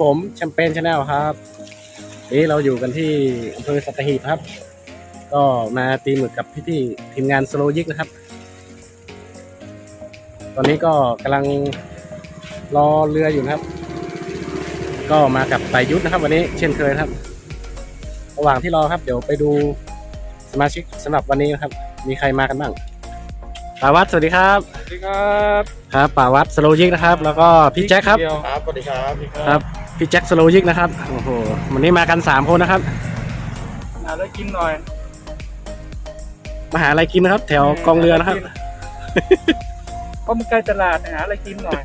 เรียกผมแชมเปญชาแนลครับนี่เราอยู่กันที่อำเภอสัตหีบครับ ก็มาตีหมึกกับพี่ๆทีมงานสโลยิกนะครับ ตอนนี้ก็กำลังรอเรืออยู่นะครับ ก็มากับไตรยุทธนะครับ วันนี้เช่นเคยนะครับ ระหว่างที่รอครับ เดี๋ยวไปดูสมาชิกสำหรับวันนี้นะครับ มีใครมากันบ้างป่าวัดสวัสดีครับ สวัสดีครับ ครับป่าวัดสโลยิกนะครับ แล้วก็พี่แจ็คครับ ครับสวัสดีครับ ครับ พี่แจ็คสโลยิกนะครับ โอ้โห วันนี้มากัน3คนนะครับ หาอะไรกินหน่อยมาหาอะไรกินนะครับ แถวกองเรือนะครับ เพราะมันใกล้ตลาดหาอะไรกินหน่อย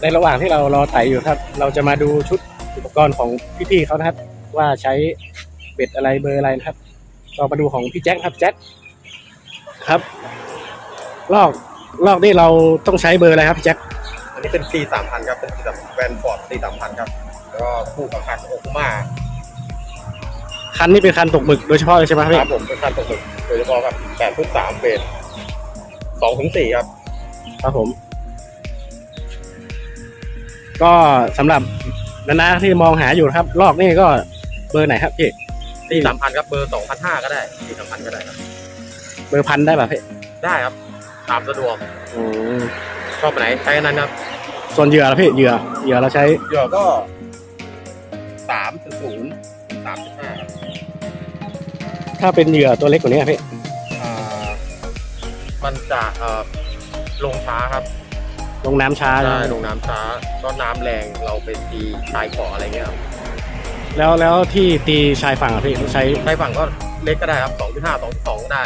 ในระหว่างที่เรารอไต่อยู่ครับ เราจะมาดูชุดอุปกรณ์ของพี่ๆเขานะครับ ว่าใช้เบ็ดอะไรเบอร์อะไรนะครับก็มาดูของพี่แจ็คครับแจ็คครับ ลอกลอกนี่เราต้องใช้เบอร์อะไรครับพี่แจ็คอั นนี้เป็น C 3 0 0 0ครับ เป็น C 3แวนฟอร์ด C 3 0 0 0ครับ แล้วก็คู่กับคันโอคุมาคันนี้เป็นคันตกหมึกโดยเฉพาะเลยใช่ไหมครับคพี่รับผมเป็นคันตกหมึกโดยเฉพาะครับ8ฟุต3เบส2ถึง4ครับ ครับผม ก็สำหรับนานาที่มองหาอยู่นะครับ ลอกนี่ก็เบอร์ไหนครับพี่ C 3 0 0 0ครับ เบอร์2,500ก็ได้ C 3 0 0 0ก็ได้ครับ เบอร์พันได้ป่ะพี่ ได้ครับ ตามสะดวกอืมชอบอันไหนใช้อันนั้นครับส่วนเหยื่อละพี่เหยื่อเหยื่อเราใช้เหยื่อก็3ถึง0 3.5ครับถ้าเป็นเหยื่อตัวเล็กกว่านี้อะพี่อ่ามันจะเอ่อลงช้าครับลงน้ำช้าใช่ใช่ไหมลงน้ำช้าก็น้ำแรงเราไปตีชายเกาะอะไรเงี้ยครับแล้วแล้วที่ตีชายฝั่งอะพี่ใช้ชายฝั่งก็เล็กก็ได้ครับ2.5 2.2ก็ได้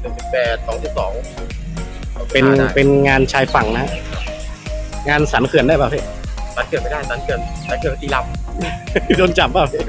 ได้1.8 2.2เป็นเป็นงานชายฝั่งนะ งานสันเขื่อนได้ป่ะพี่ ตันเกินไม่ได้ตันเกินตันเกินตีลโดนจับเปล่าพี่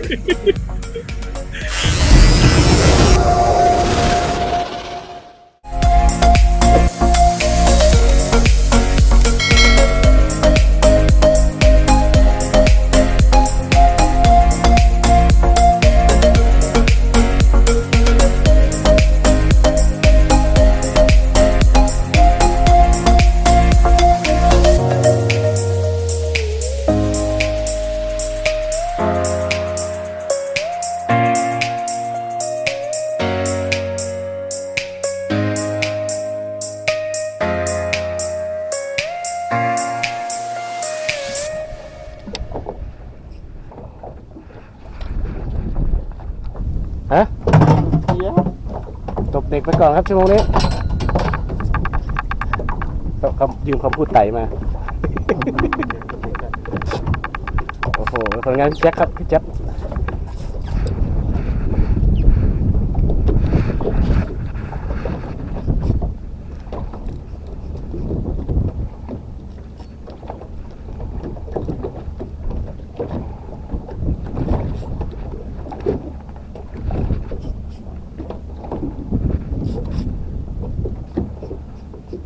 อนครับชั่วโมงนี้ต้องคำยืมคำพูดไต่มา โอ้โหผลงานพี่แจ็คครับพี่แจ็ค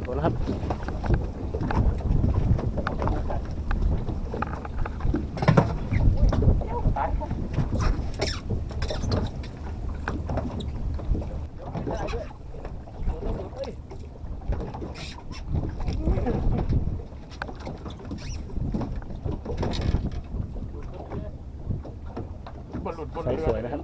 โดนแล้วครับ ใสสวยนะครับ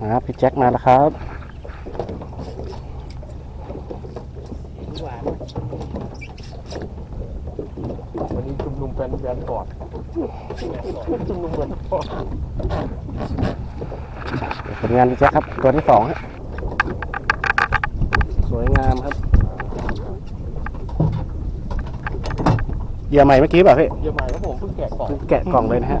ครับพี่ แจ็คมาแล้วครับวันนี้ชุมนุมแฟนแฟนก่อนชุมนุมแฟนก่อนผลงานพี่แจ็คครับ ตัวที่สองฮะสวยงามครับเหยื่อใหม่เมื่อกี้เปล่ะพี่ เยี่ยมใหม่ครับผมเพิ่งแกะกล่อง แกะกล่องเลยนะฮะ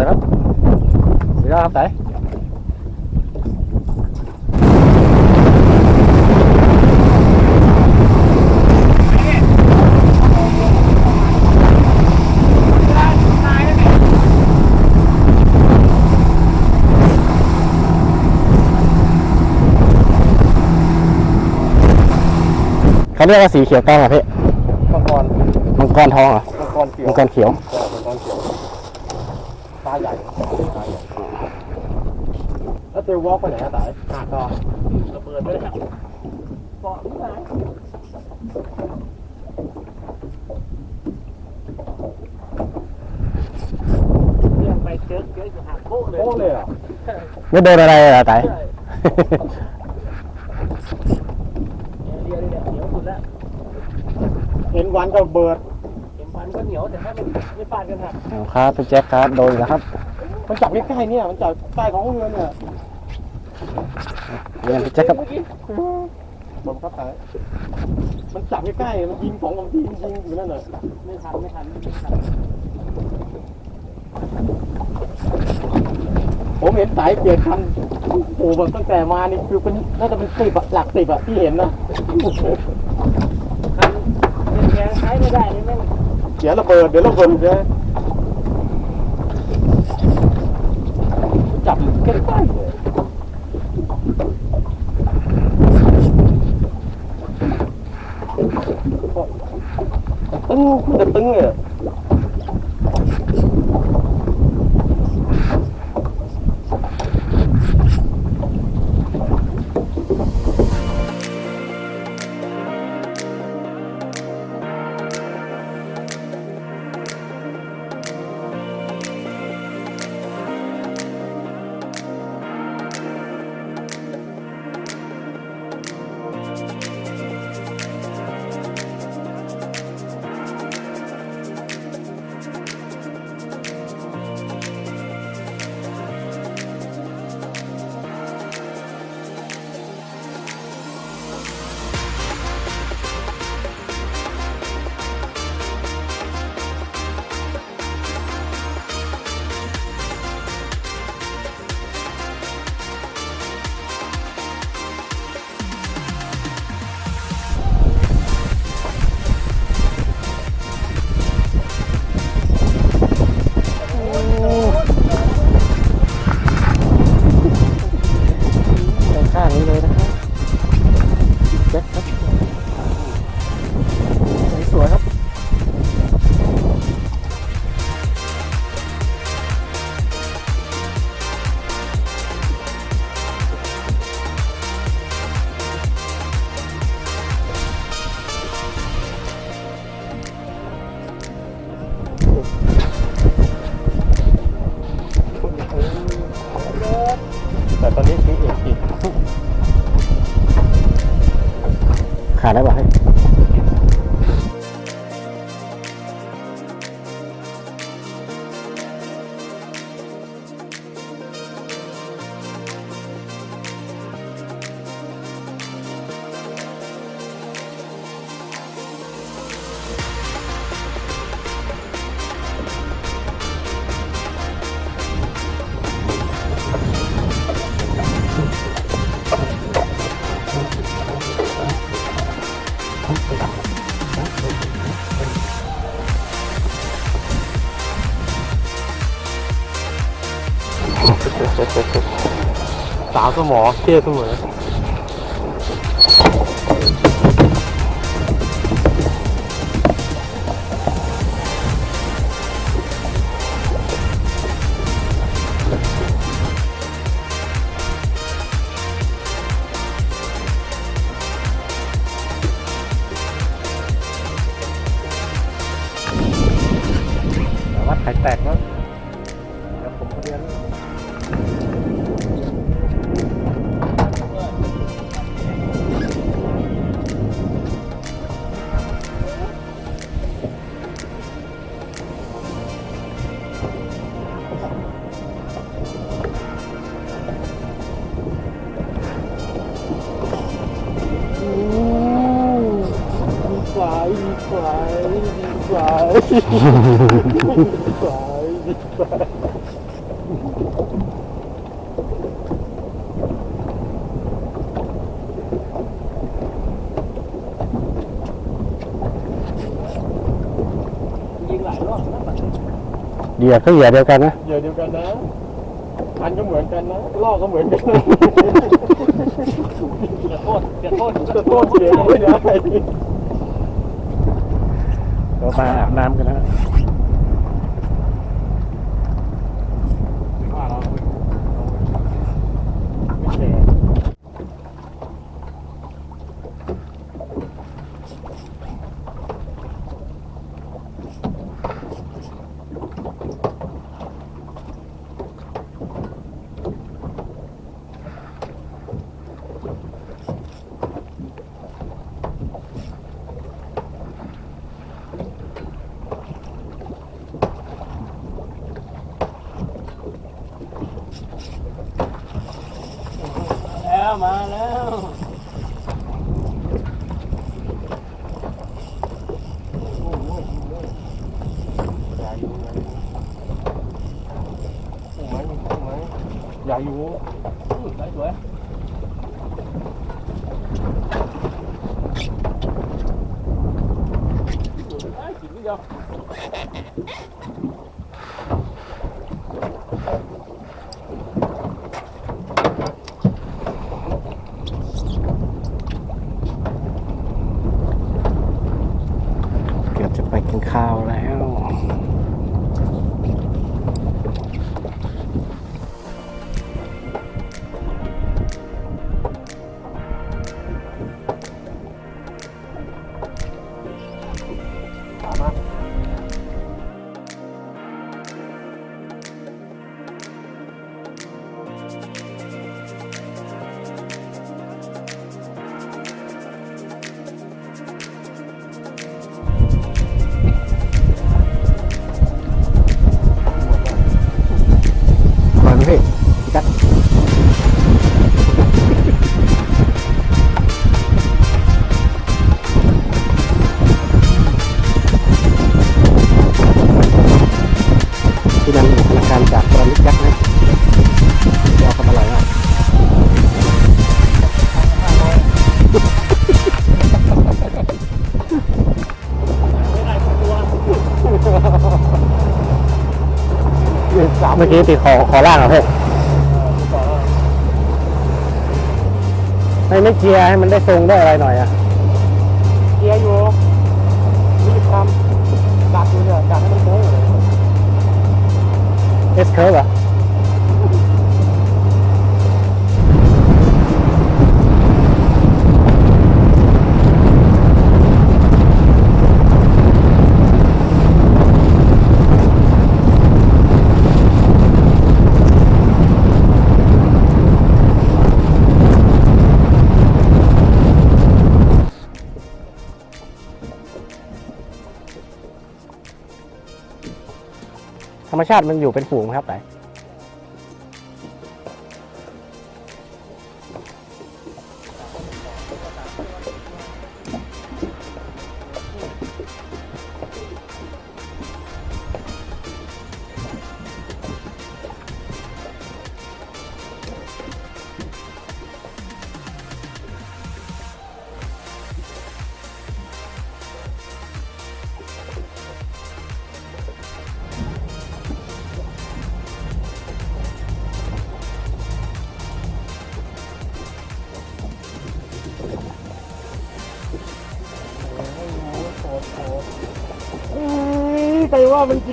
วยๆครับสวยครับไหนเขาเรียกว่าสีเขียวกล้องเหรอพี่มังกรมังกรทองเหรอมังกรเขียวมังกรเขียว ใช่มังกรเขียวตาใหญ่ตาใหญ่ แล้วเตววอล์กไปไหนอะตายหาต่อระเบิดไปแล้วเกาะที่ไหนเรื่องไปเจอเจออยู่หาโค้เลยโค้เลยเหรอไม่โดนอะไรเหรอไต เรียนเนี่ยเหนียวสุดแล้วเห็นวันก็เบิดเห็นวันก็เหนียวแต่ถ้าไม่ไม่ฟาดกันหักเอาครับพี่แจ็คครับโดนอีกแล้วครับ มันจับใกล้ๆเนี่ยมันจับใต้ของเรือเนี่ย เรียนพี่แจ็คครับผมครับตายมันจับใกล้ๆมันยิงสองสามทีมันยิงอยู่นั่นน่ะไม่ทันไม่ทันไม่ทันผมเห็นสายเปลี่ยนคันโอ้โหแบบตั้งแต่มานี่คือเป็นน่าจะเป็นสิบอะหลักสิบอะที่เห็นนะโอ้โหคันแรงใช้ไม่ได้นี่แม่งเสียระเบิดเดี๋ยวระเบิดเลยจับใกล้ๆเลย ตึ้งมันจะ สาวสมอเท่เสมอ ยิงหลายรอบนะปัดเหยื่อก็เหยื่อเดียวกันนะเหยื่อเดียวกันนะพันก็เหมือนกันนะล่อก็เหมือนกันจะโทษจะโทษจะโทษเสียไม่ได้เรา มาอาบน้ำกันนะ ว่าเราไม่รู้ไม่แชร์ แล้ว มาแล้ว มื่อกี้ติดขอขอล่างเหรอพวกไม่ไม่เคลียร์ให้มันได้ทรงได้อะไรหน่อยอะเกียร์อยู่รีบทำดักอยู่เนี่ยดักให้มันโค้งเลยเอสเคิร์ฟอะ ธรรมชาติมันอยู่เป็นฝูงครับไต่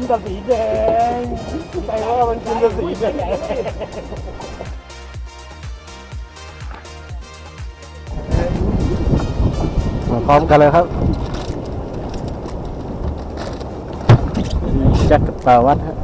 กินแต่สีแดงใจว่ามันกินแต่สีแดงมาพร้อมกันเลยครับแจ็คกับปาวัดฮะ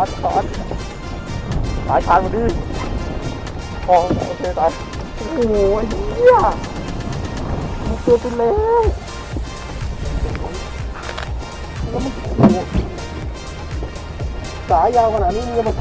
อดขาดขาดสายทางมาดิอ๋อโอเคตายโอ้โหไอ้เหี้ยมันเป็นแล้วแล้วมันโอ้โหสายยาวขนาดนี้มัน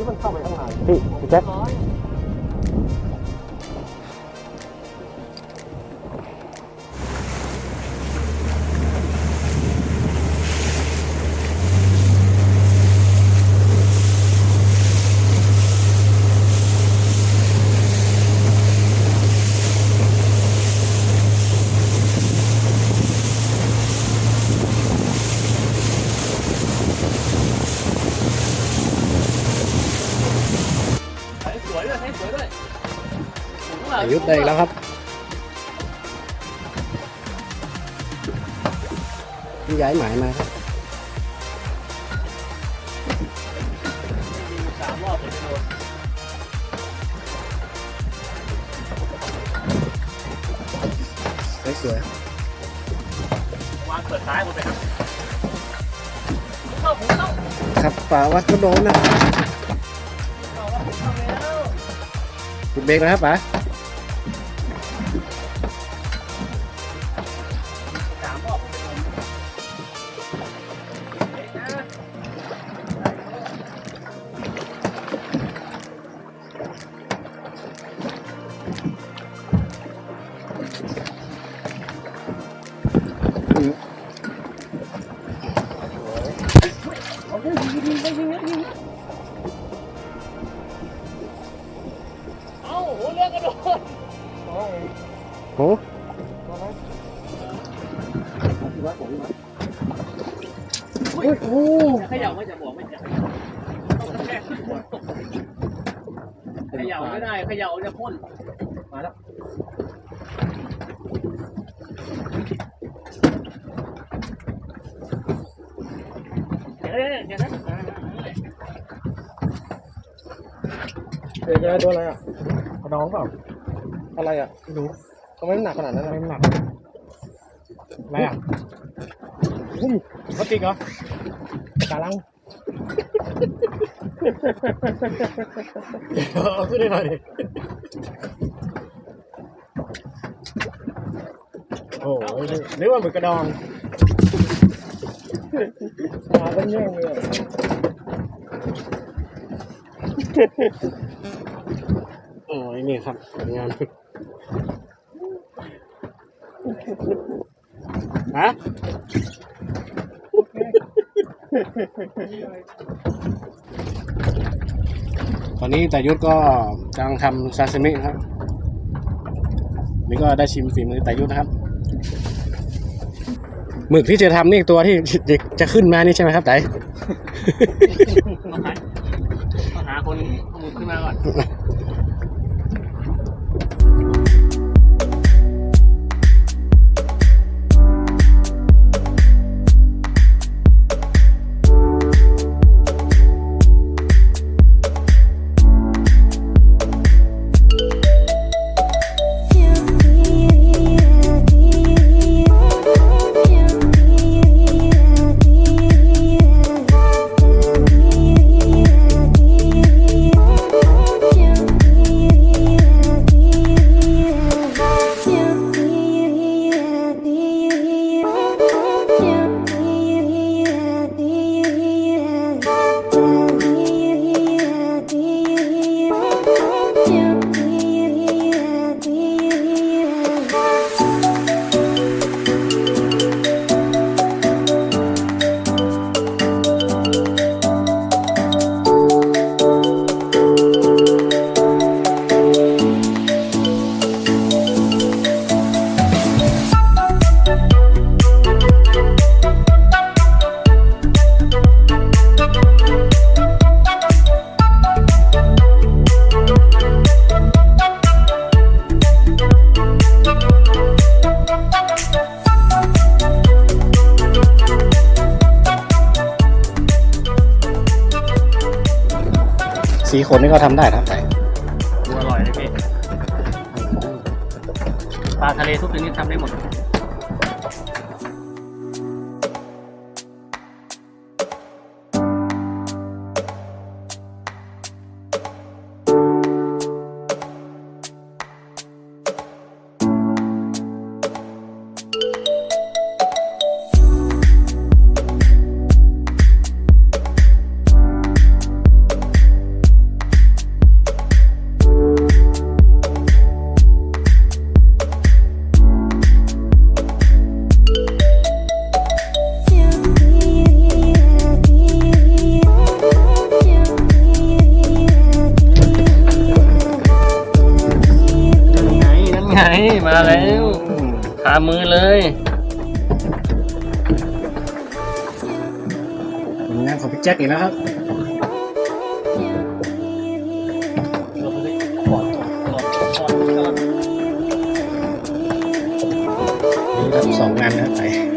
นี้มันเข้าไปข้างในพี่พี่แจ๊ค สูงอะอายุได้อีกแล้วครับพี่ย้ายหมายมาครับสามรอบเลยโดนสวยวางเปิดซ้ายหมดเลยครับเข้าผมเข้าๆครับป่าวัดก็โดนนะครับเข้าแล้วผมเข้าแล้วหยุดเบรกนะครับป๋า อุ้ยโอ้ขยับไม่จะบอกไม่จะต้องแค่ขึ้นบนตกขยับไม่ได้ขยับจะพ่นมาแล้วเดี๋ยวเดี๋ยวเดี๋ยวนะเดี๋ยวจะโดนอะไรอะกระดองเปล่าอะไรอะไม่รู้ทำไมมันหนักขนาดนั้นอะไม่หนักอะไรอะ อุ้ยพลาสติกเหรอกาลังเอาขึ้นได้หน่ ตอนนี้แต่ยุทธก็กำลังทำซาซิมิครับ นี่ก็ได้ชิมฝีมือแต่ยุทธนะครับหมึกที่จะทำนี่ตัวที่จะขึ้นมานี่ใช่ไหมครับไต่ สีขนนี่ก็ทำได้นะครับไต่ดูอร่อยเลยพี่ปลาทะเลทุกชนิดทำได้หมด ผลงานของพี่แจ็คอีกแล้วครับนี่ครับสองงานนะไป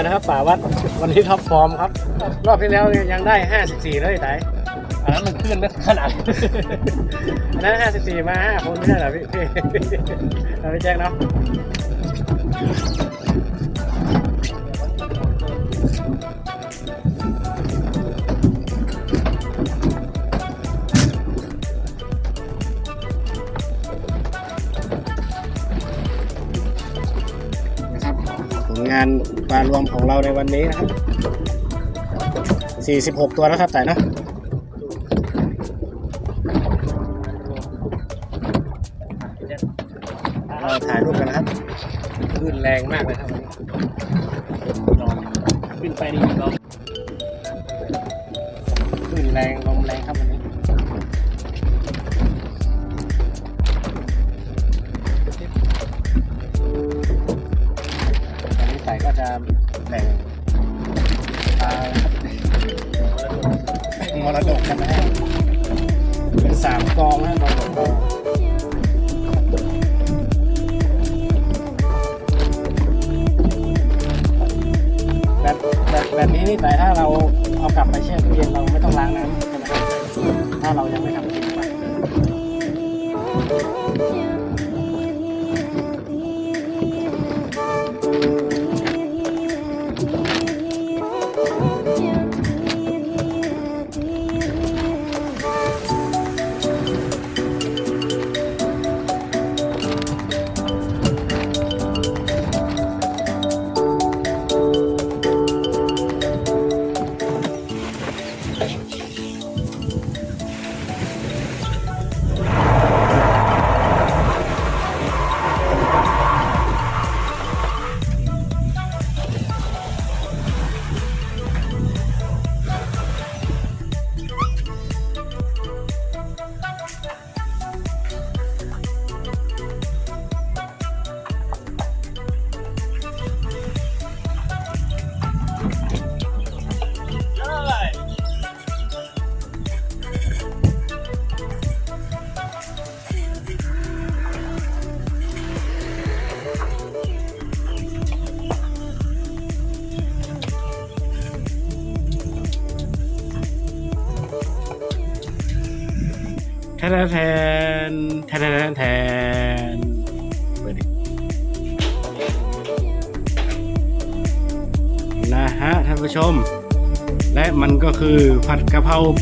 อยนะครับป่าวัดวันนี้ท็อปฟอร์มครับ รอบที่แล้วยังได้ 54 เลยไตอันนั้นมันขึ้นไม่ขนาดอันนั้น 54 มา5คนไม่ใช่หรอพี่พี่เราไปแจ้งเนาะนะครับผลงาน ปลารวมของเราในวันนี้นะครับ 46 ตัวแล้วครับแต่นะ ก็จะแบ่งปลาครับมรดกกันนะฮะเป็นสามกองนะมรดกกองแบบแบบแบบนี้นี่แต่ถ้าเราเอากลับไปแช่ตู้เย็นเราไม่ต้องล้างน้ำใช่ไหมครับถ้าเรายังไม่ทำคลิ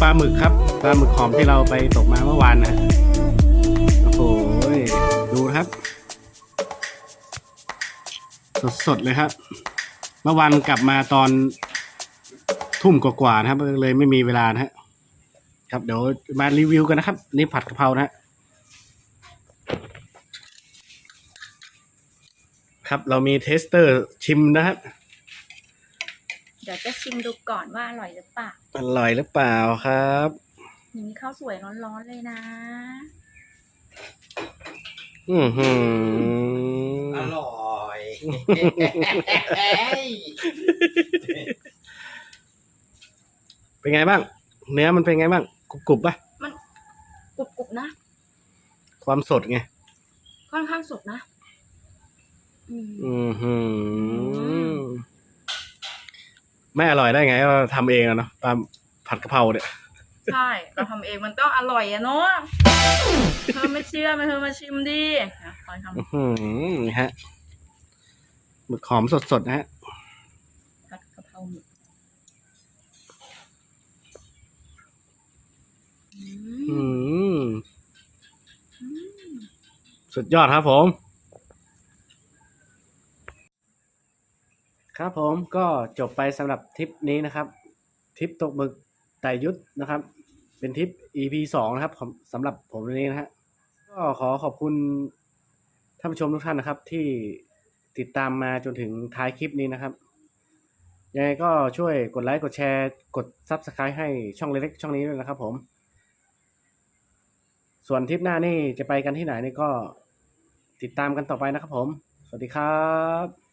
ปลาหมึกครับ ปลาหมึกหอมที่เราไปตกมาเมื่อวานนะโอ้โหดูครับ สดๆเลยครับ เมื่อวานกลับมาตอนทุ่มกว่าๆนะครับเลยไม่มีเวลานะฮะครับเดี๋ยวมารีวิวกันนะครับ นี่ผัดกะเพรานะฮะครับเรามีเทสเตอร์ชิมนะครับ ดี๋ยวจะชิมดูก่อนว่าอร่อยหรือเปล่า อร่อยหรือเปล่าครับนี่มีข้าวสวยร้อนๆเลยนะ อือหืออร่อยเป็นไงบ้าง เนื้อมันเป็นไงบ้างกรุบกรุบๆปะมันกรุบๆนะ ความสดไง ค่อนข้างสุกนะอืมอือหือ ไม่อร่อยได้ไงเราทำเองอะเนาะปลาผัดกะเพราเนี่ย ใช่เราทำเองมันต้องอร่อยอะเนาะเธอไม่เชื่อมาเธอมาชิมดินะคอยทอื้อหือนี่ฮะหมึกหอมสดๆนะฮะำผัดกะเพราหมึกอือืมมสุดยอดครับผม ครับผมก็จบไปสำหรับทริปนี้นะครับทริปตกหมึกไต่ยุทธนะครับ เป็นทริป EP สองนะครับสำหรับผมวันนี้นะฮะก็ขอขอบคุณท่านผู้ชมทุกท่านนะครับ ที่ติดตามมาจนถึงท้ายคลิปนี้นะครับยังไงก็ช่วยกดไลค์กดแชร์กด Subscribe ให้ช่องเล็กๆช่องนี้ด้วยนะครับผม ส่วนทริปหน้านี่จะไปกันที่ไหนนี่ก็ติดตามกันต่อไปนะครับผม สวัสดีครับ